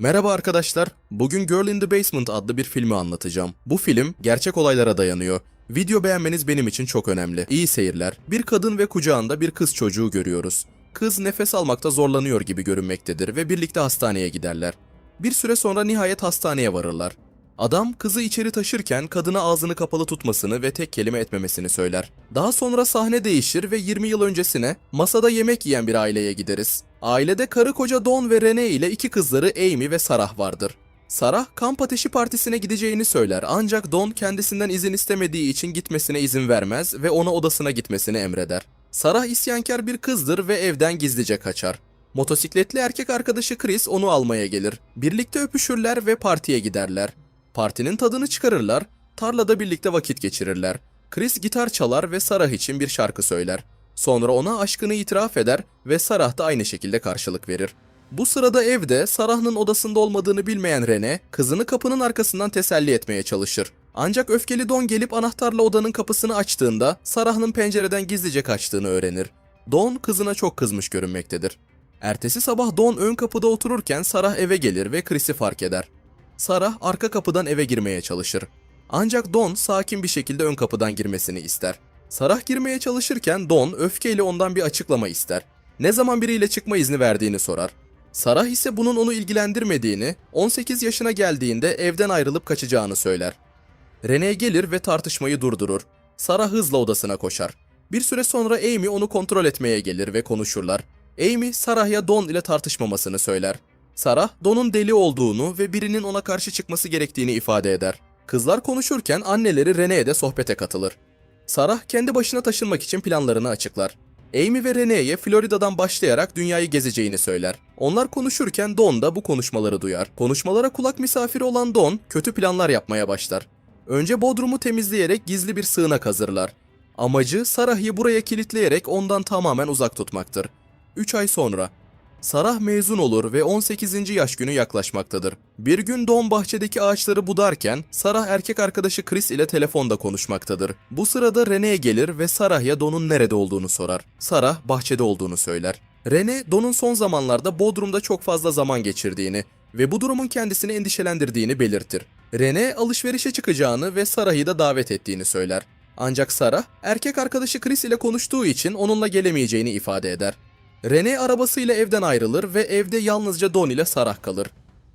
Merhaba arkadaşlar. Bugün Girl in the Basement adlı bir filmi anlatacağım. Bu film gerçek olaylara dayanıyor. Video beğenmeniz benim için çok önemli. İyi seyirler. Bir kadın ve kucağında bir kız çocuğu görüyoruz. Kız nefes almakta zorlanıyor gibi görünmektedir ve birlikte hastaneye giderler. Bir süre sonra nihayet hastaneye varırlar. Adam kızı içeri taşırken kadına ağzını kapalı tutmasını ve tek kelime etmemesini söyler. Daha sonra sahne değişir ve 20 yıl öncesine masada yemek yiyen bir aileye gideriz. Ailede karı koca Don ve Rene ile iki kızları Amy ve Sarah vardır. Sarah kamp ateşi partisine gideceğini söyler ancak Don kendisinden izin istemediği için gitmesine izin vermez ve ona odasına gitmesini emreder. Sarah isyankar bir kızdır ve evden gizlice kaçar. Motosikletli erkek arkadaşı Chris onu almaya gelir. Birlikte öpüşürler ve partiye giderler. Partinin tadını çıkarırlar, tarlada birlikte vakit geçirirler. Chris gitar çalar ve Sarah için bir şarkı söyler. Sonra ona aşkını itiraf eder ve Sarah da aynı şekilde karşılık verir. Bu sırada evde Sarah'ın odasında olmadığını bilmeyen Rene, kızını kapının arkasından teselli etmeye çalışır. Ancak öfkeli Don gelip anahtarla odanın kapısını açtığında Sarah'ın pencereden gizlice kaçtığını öğrenir. Don kızına çok kızmış görünmektedir. Ertesi sabah Don ön kapıda otururken Sarah eve gelir ve Chris'i fark eder. Sarah arka kapıdan eve girmeye çalışır. Ancak Don sakin bir şekilde ön kapıdan girmesini ister. Sarah girmeye çalışırken Don öfkeyle ondan bir açıklama ister. Ne zaman biriyle çıkma izni verdiğini sorar. Sarah ise bunun onu ilgilendirmediğini, 18 yaşına geldiğinde evden ayrılıp kaçacağını söyler. Rene gelir ve tartışmayı durdurur. Sarah hızla odasına koşar. Bir süre sonra Amy onu kontrol etmeye gelir ve konuşurlar. Amy, Sarah'ya Don ile tartışmamasını söyler. Sarah, Don'un deli olduğunu ve birinin ona karşı çıkması gerektiğini ifade eder. Kızlar konuşurken anneleri Rene'ye de sohbete katılır. Sarah kendi başına taşınmak için planlarını açıklar. Amy ve Rene'ye Florida'dan başlayarak dünyayı gezeceğini söyler. Onlar konuşurken Don da bu konuşmaları duyar. Konuşmalara kulak misafiri olan Don kötü planlar yapmaya başlar. Önce Bodrum'u temizleyerek gizli bir sığınak hazırlar. Amacı Sarah'ı buraya kilitleyerek ondan tamamen uzak tutmaktır. 3 ay sonra Sarah mezun olur ve 18. yaş günü yaklaşmaktadır. Bir gün Don bahçedeki ağaçları budarken Sarah erkek arkadaşı Chris ile telefonda konuşmaktadır. Bu sırada Rene gelir ve Sarah'ya Don'un nerede olduğunu sorar. Sarah bahçede olduğunu söyler. Rene, Don'un son zamanlarda Bodrum'da çok fazla zaman geçirdiğini ve bu durumun kendisini endişelendirdiğini belirtir. Rene alışverişe çıkacağını ve Sarah'ı da davet ettiğini söyler. Ancak Sarah, erkek arkadaşı Chris ile konuştuğu için onunla gelemeyeceğini ifade eder. Rene arabasıyla evden ayrılır ve evde yalnızca Don ile Sarah kalır.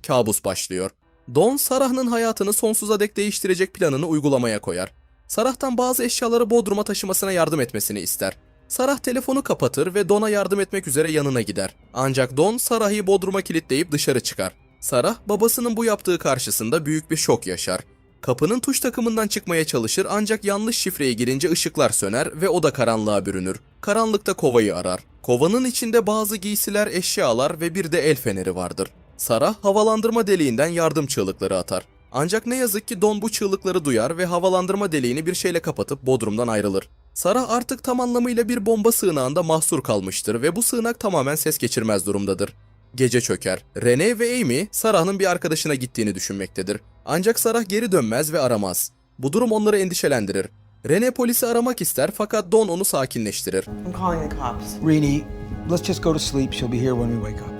Kabus başlıyor. Don, Sarah'ın hayatını sonsuza dek değiştirecek planını uygulamaya koyar. Sarah'tan bazı eşyaları Bodrum'a taşımasına yardım etmesini ister. Sarah telefonu kapatır ve Don'a yardım etmek üzere yanına gider. Ancak Don, Sarah'ı Bodrum'a kilitleyip dışarı çıkar. Sarah, babasının bu yaptığı karşısında büyük bir şok yaşar. Kapının tuş takımından çıkmaya çalışır ancak yanlış şifreye girince ışıklar söner ve o da karanlığa bürünür. Karanlıkta kovayı arar. Kovanın içinde bazı giysiler, eşyalar ve bir de el feneri vardır. Sarah havalandırma deliğinden yardım çığlıkları atar. Ancak ne yazık ki Don bu çığlıkları duyar ve havalandırma deliğini bir şeyle kapatıp Bodrum'dan ayrılır. Sarah artık tam anlamıyla bir bomba sığınağında mahsur kalmıştır ve bu sığınak tamamen ses geçirmez durumdadır. Gece çöker. Rene ve Amy, Sarah'ın bir arkadaşına gittiğini düşünmektedir. Ancak Sarah geri dönmez ve aramaz. Bu durum onları endişelendirir. Rene polisi aramak ister fakat Don onu sakinleştirir. I'm calling the cops. Rini, let's just go to sleep. She'll be here when we wake up.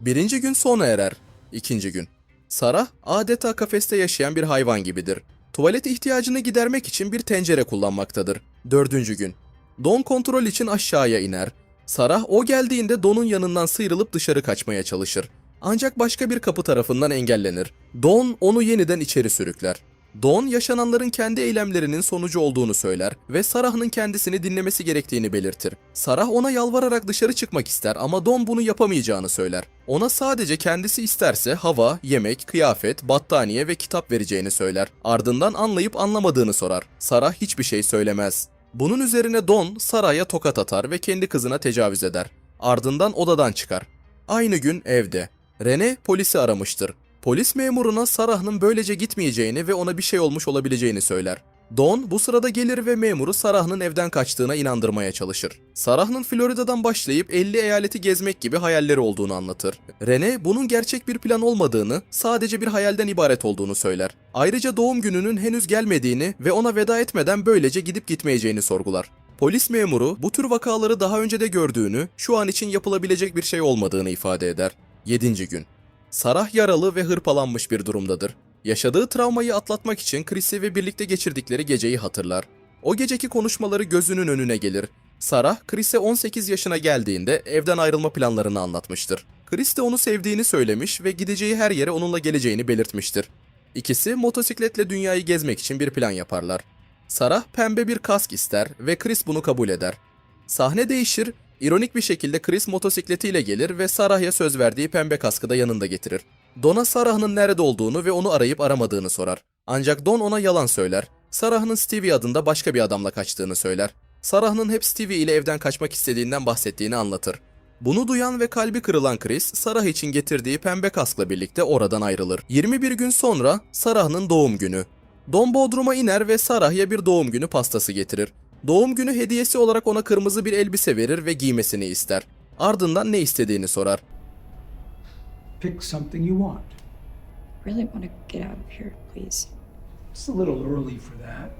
Birinci gün sona erer. İkinci gün. Sarah adeta kafeste yaşayan bir hayvan gibidir. Tuvalet ihtiyacını gidermek için bir tencere kullanmaktadır. Dördüncü gün. Don kontrol için aşağıya iner. Sarah o geldiğinde Don'un yanından sıyrılıp dışarı kaçmaya çalışır. Ancak başka bir kapı tarafından engellenir. Don onu yeniden içeri sürükler. Don yaşananların kendi eylemlerinin sonucu olduğunu söyler ve Sarah'ın kendisini dinlemesi gerektiğini belirtir. Sarah ona yalvararak dışarı çıkmak ister ama Don bunu yapamayacağını söyler. Ona sadece kendisi isterse hava, yemek, kıyafet, battaniye ve kitap vereceğini söyler. Ardından anlayıp anlamadığını sorar. Sarah hiçbir şey söylemez. Bunun üzerine Don Sarah'a tokat atar ve kendi kızına tecavüz eder. Ardından odadan çıkar. Aynı gün evde. Rene polisi aramıştır. Polis memuruna Sarah'ın böylece gitmeyeceğini ve ona bir şey olmuş olabileceğini söyler. Don bu sırada gelir ve memuru Sarah'ın evden kaçtığına inandırmaya çalışır. Sarah'ın Florida'dan başlayıp 50 eyaleti gezmek gibi hayalleri olduğunu anlatır. Rene bunun gerçek bir plan olmadığını, sadece bir hayalden ibaret olduğunu söyler. Ayrıca doğum gününün henüz gelmediğini ve ona veda etmeden böylece gidip gitmeyeceğini sorgular. Polis memuru bu tür vakaları daha önce de gördüğünü, şu an için yapılabilecek bir şey olmadığını ifade eder. 7. gün. Sarah yaralı ve hırpalanmış bir durumdadır. Yaşadığı travmayı atlatmak için Chris'i ve birlikte geçirdikleri geceyi hatırlar. O geceki konuşmaları gözünün önüne gelir. Sarah, Chris'e 18 yaşına geldiğinde evden ayrılma planlarını anlatmıştır. Chris de onu sevdiğini söylemiş ve gideceği her yere onunla geleceğini belirtmiştir. İkisi motosikletle dünyayı gezmek için bir plan yaparlar. Sarah pembe bir kask ister ve Chris bunu kabul eder. Sahne değişir, ironik bir şekilde Chris motosikletiyle gelir ve Sarah'ya söz verdiği pembe kaskı da yanında getirir. Don'a Sarah'ın nerede olduğunu ve onu arayıp aramadığını sorar. Ancak Don ona yalan söyler. Sarah'ın Stevie adında başka bir adamla kaçtığını söyler. Sarah'ın hep Stevie ile evden kaçmak istediğinden bahsettiğini anlatır. Bunu duyan ve kalbi kırılan Chris, Sarah için getirdiği pembe kaskla birlikte oradan ayrılır. 21 gün sonra Sarah'ın doğum günü. Don Bodrum'a iner ve Sarah'ya bir doğum günü pastası getirir. Doğum günü hediyesi olarak ona kırmızı bir elbise verir ve giymesini ister. Ardından ne istediğini sorar. Pick something you want. really want to get out of here, please. It's a little early for that.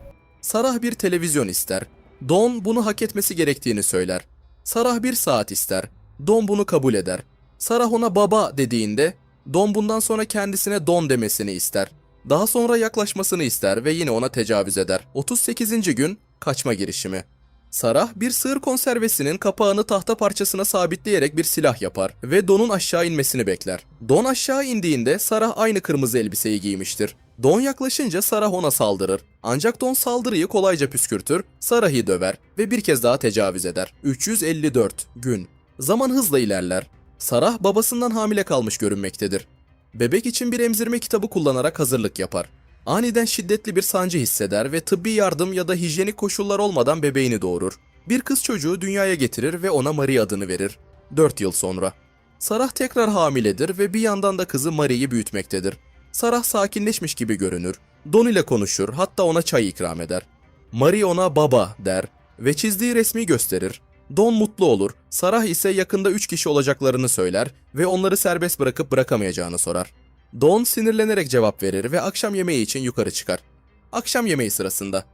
Sarah bir televizyon ister. Don bunu hak etmesi gerektiğini söyler. Sarah bir saat ister. Don bunu kabul eder. Sarah ona baba dediğinde Don bundan sonra kendisine Don demesini ister. Daha sonra yaklaşmasını ister ve yine ona tecavüz eder. 38. gün kaçma girişimi. Sarah bir sığır konservesinin kapağını tahta parçasına sabitleyerek bir silah yapar ve Don'un aşağı inmesini bekler. Don aşağı indiğinde Sarah aynı kırmızı elbiseyi giymiştir. Don yaklaşınca Sarah ona saldırır. Ancak Don saldırıyı kolayca püskürtür, Sarah'ı döver ve bir kez daha tecavüz eder. 354 gün. Zaman hızla ilerler. Sarah babasından hamile kalmış görünmektedir. Bebek için bir emzirme kitabı kullanarak hazırlık yapar. Aniden şiddetli bir sancı hisseder ve tıbbi yardım ya da hijyenik koşullar olmadan bebeğini doğurur. Bir kız çocuğu dünyaya getirir ve ona Marie adını verir. 4 yıl sonra. Sarah tekrar hamiledir ve bir yandan da kızı Marie'yi büyütmektedir. Sarah sakinleşmiş gibi görünür. Don ile konuşur, hatta ona çay ikram eder. Marie ona baba der ve çizdiği resmi gösterir. Don mutlu olur, Sarah ise yakında 3 kişi olacaklarını söyler ve onları serbest bırakıp bırakamayacağını sorar. Don sinirlenerek cevap verir ve akşam yemeği için yukarı çıkar. Akşam yemeği sırasında.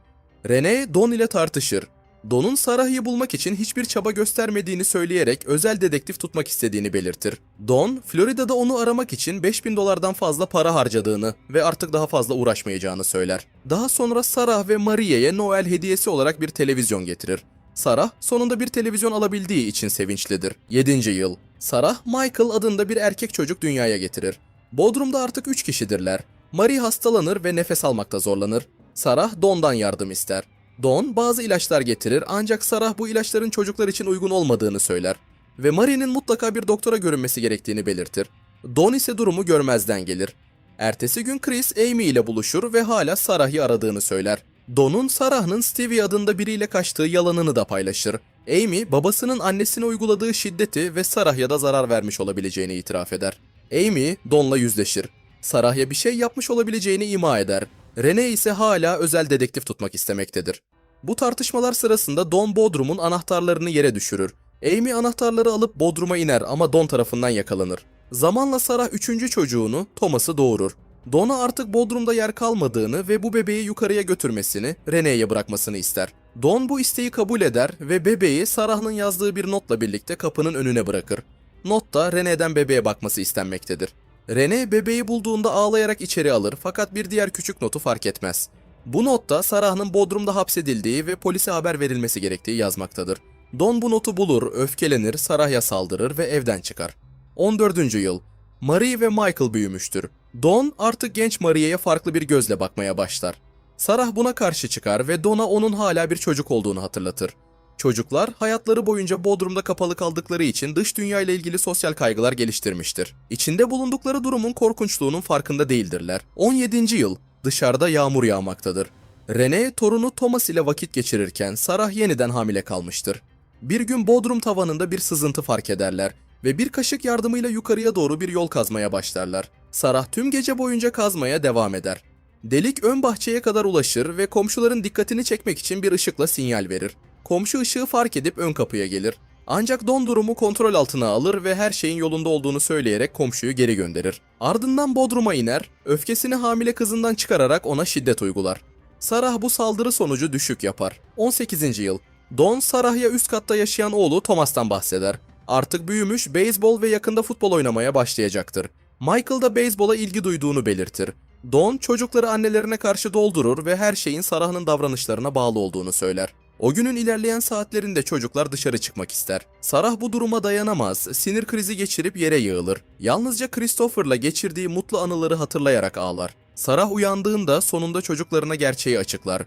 Rene Don ile tartışır. Don'un Sarah'ı bulmak için hiçbir çaba göstermediğini söyleyerek özel dedektif tutmak istediğini belirtir. Don, Florida'da onu aramak için 5000 dolardan fazla para harcadığını ve artık daha fazla uğraşmayacağını söyler. Daha sonra Sarah ve Marie'ye Noel hediyesi olarak bir televizyon getirir. Sarah sonunda bir televizyon alabildiği için sevinçlidir. 7. yıl. Sarah, Michael adında bir erkek çocuk dünyaya getirir. Bodrum'da artık 3 kişidirler. Marie hastalanır ve nefes almakta zorlanır. Sarah Don'dan yardım ister. Don bazı ilaçlar getirir ancak Sarah bu ilaçların çocuklar için uygun olmadığını söyler ve Marie'nin mutlaka bir doktora görünmesi gerektiğini belirtir. Don ise durumu görmezden gelir. Ertesi gün Chris Amy ile buluşur ve hala Sarah'ı aradığını söyler. Don'un Sarah'ın Stevie adında biriyle kaçtığı yalanını da paylaşır. Amy, babasının annesine uyguladığı şiddeti ve Sarah'a da zarar vermiş olabileceğini itiraf eder. Amy, Don'la yüzleşir. Sarah'a bir şey yapmış olabileceğini ima eder. Rene ise hala özel dedektif tutmak istemektedir. Bu tartışmalar sırasında Don Bodrum'un anahtarlarını yere düşürür. Amy anahtarları alıp Bodrum'a iner ama Don tarafından yakalanır. Zamanla Sarah üçüncü çocuğunu, Thomas'ı doğurur. Don'a artık Bodrum'da yer kalmadığını ve bu bebeği yukarıya götürmesini, Rene'ye bırakmasını ister. Don bu isteği kabul eder ve bebeği Sarah'ın yazdığı bir notla birlikte kapının önüne bırakır. Notta Rene'den bebeğe bakması istenmektedir. Rene bebeği bulduğunda ağlayarak içeri alır fakat bir diğer küçük notu fark etmez. Bu notta Sarah'ın Bodrum'da hapsedildiği ve polise haber verilmesi gerektiği yazmaktadır. Don bu notu bulur, öfkelenir, Sarah'a saldırır ve evden çıkar. 14. yıl. Marie ve Michael büyümüştür. Don artık genç Marie'ye farklı bir gözle bakmaya başlar. Sarah buna karşı çıkar ve Don'a onun hala bir çocuk olduğunu hatırlatır. Çocuklar hayatları boyunca Bodrum'da kapalı kaldıkları için dış dünya ile ilgili sosyal kaygılar geliştirmiştir. İçinde bulundukları durumun korkunçluğunun farkında değildirler. 17. yıl dışarıda yağmur yağmaktadır. Rene torunu Thomas ile vakit geçirirken Sarah yeniden hamile kalmıştır. Bir gün Bodrum tavanında bir sızıntı fark ederler ve bir kaşık yardımıyla yukarıya doğru bir yol kazmaya başlarlar. Sarah tüm gece boyunca kazmaya devam eder. Delik ön bahçeye kadar ulaşır ve komşuların dikkatini çekmek için bir ışıkla sinyal verir. Komşu ışığı fark edip ön kapıya gelir. Ancak Don durumu kontrol altına alır ve her şeyin yolunda olduğunu söyleyerek komşuyu geri gönderir. Ardından Bodrum'a iner, öfkesini hamile kızından çıkararak ona şiddet uygular. Sarah bu saldırı sonucu düşük yapar. 18. yıl. Don, Sarah'ya üst katta yaşayan oğlu Thomas'tan bahseder. Artık büyümüş, beyzbol ve yakında futbol oynamaya başlayacaktır. Michael da beyzbola ilgi duyduğunu belirtir. Don çocukları annelerine karşı doldurur ve her şeyin Sarah'ın davranışlarına bağlı olduğunu söyler. O günün ilerleyen saatlerinde çocuklar dışarı çıkmak ister. Sarah bu duruma dayanamaz, sinir krizi geçirip yere yığılır. Yalnızca Christopher'la geçirdiği mutlu anıları hatırlayarak ağlar. Sarah uyandığında sonunda çocuklarına gerçeği açıklar.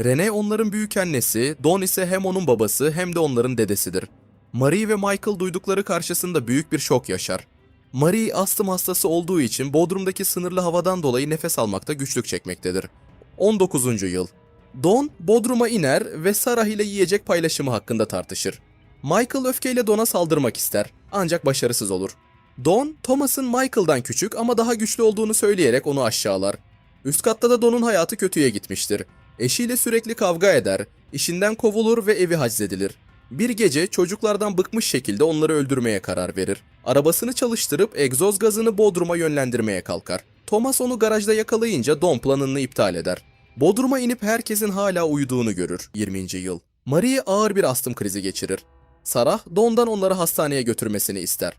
Rene onların büyük annesi, Don ise hem onun babası hem de onların dedesidir. Marie ve Michael duydukları karşısında büyük bir şok yaşar. Marie astım hastası olduğu için Bodrum'daki sınırlı havadan dolayı nefes almakta güçlük çekmektedir. 19. yıl. Don, Bodrum'a iner ve Sarah ile yiyecek paylaşımı hakkında tartışır. Michael öfkeyle Don'a saldırmak ister ancak başarısız olur. Don, Thomas'ın Michael'dan küçük ama daha güçlü olduğunu söyleyerek onu aşağılar. Üst katta da Don'un hayatı kötüye gitmiştir. Eşiyle sürekli kavga eder, işinden kovulur ve evi haczedilir. Bir gece çocuklardan bıkmış şekilde onları öldürmeye karar verir. Arabasını çalıştırıp egzoz gazını Bodrum'a yönlendirmeye kalkar. Thomas onu garajda yakalayınca Don planını iptal eder. Bodrum'a inip herkesin hala uyuduğunu görür 20. yıl. Marie ağır bir astım krizi geçirir. Sarah Don'dan onları hastaneye götürmesini ister.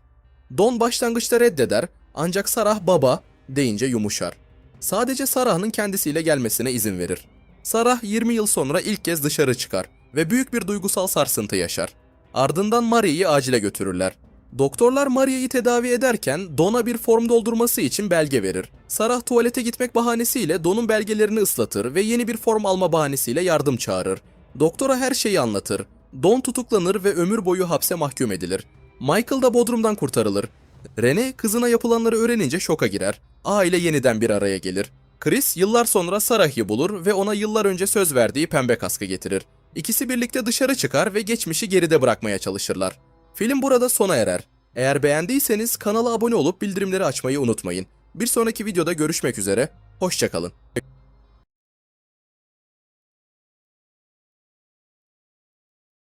Don başlangıçta reddeder ancak Sarah baba deyince yumuşar. Sadece Sarah'ın kendisiyle gelmesine izin verir. Sarah 20 yıl sonra ilk kez dışarı çıkar ve büyük bir duygusal sarsıntı yaşar. Ardından Marie'yi acile götürürler. Doktorlar Marie'yi tedavi ederken Don'a bir form doldurması için belge verir. Sarah tuvalete gitmek bahanesiyle Don'un belgelerini ıslatır ve yeni bir form alma bahanesiyle yardım çağırır. Doktora her şeyi anlatır. Don tutuklanır ve ömür boyu hapse mahkum edilir. Michael da Bodrum'dan kurtarılır. Rene kızına yapılanları öğrenince şoka girer. Aile yeniden bir araya gelir. Chris yıllar sonra Sarah'ı bulur ve ona yıllar önce söz verdiği pembe kaskı getirir. İkisi birlikte dışarı çıkar ve geçmişi geride bırakmaya çalışırlar. Film burada sona erer. Eğer beğendiyseniz kanala abone olup bildirimleri açmayı unutmayın. Bir sonraki videoda görüşmek üzere, hoşçakalın.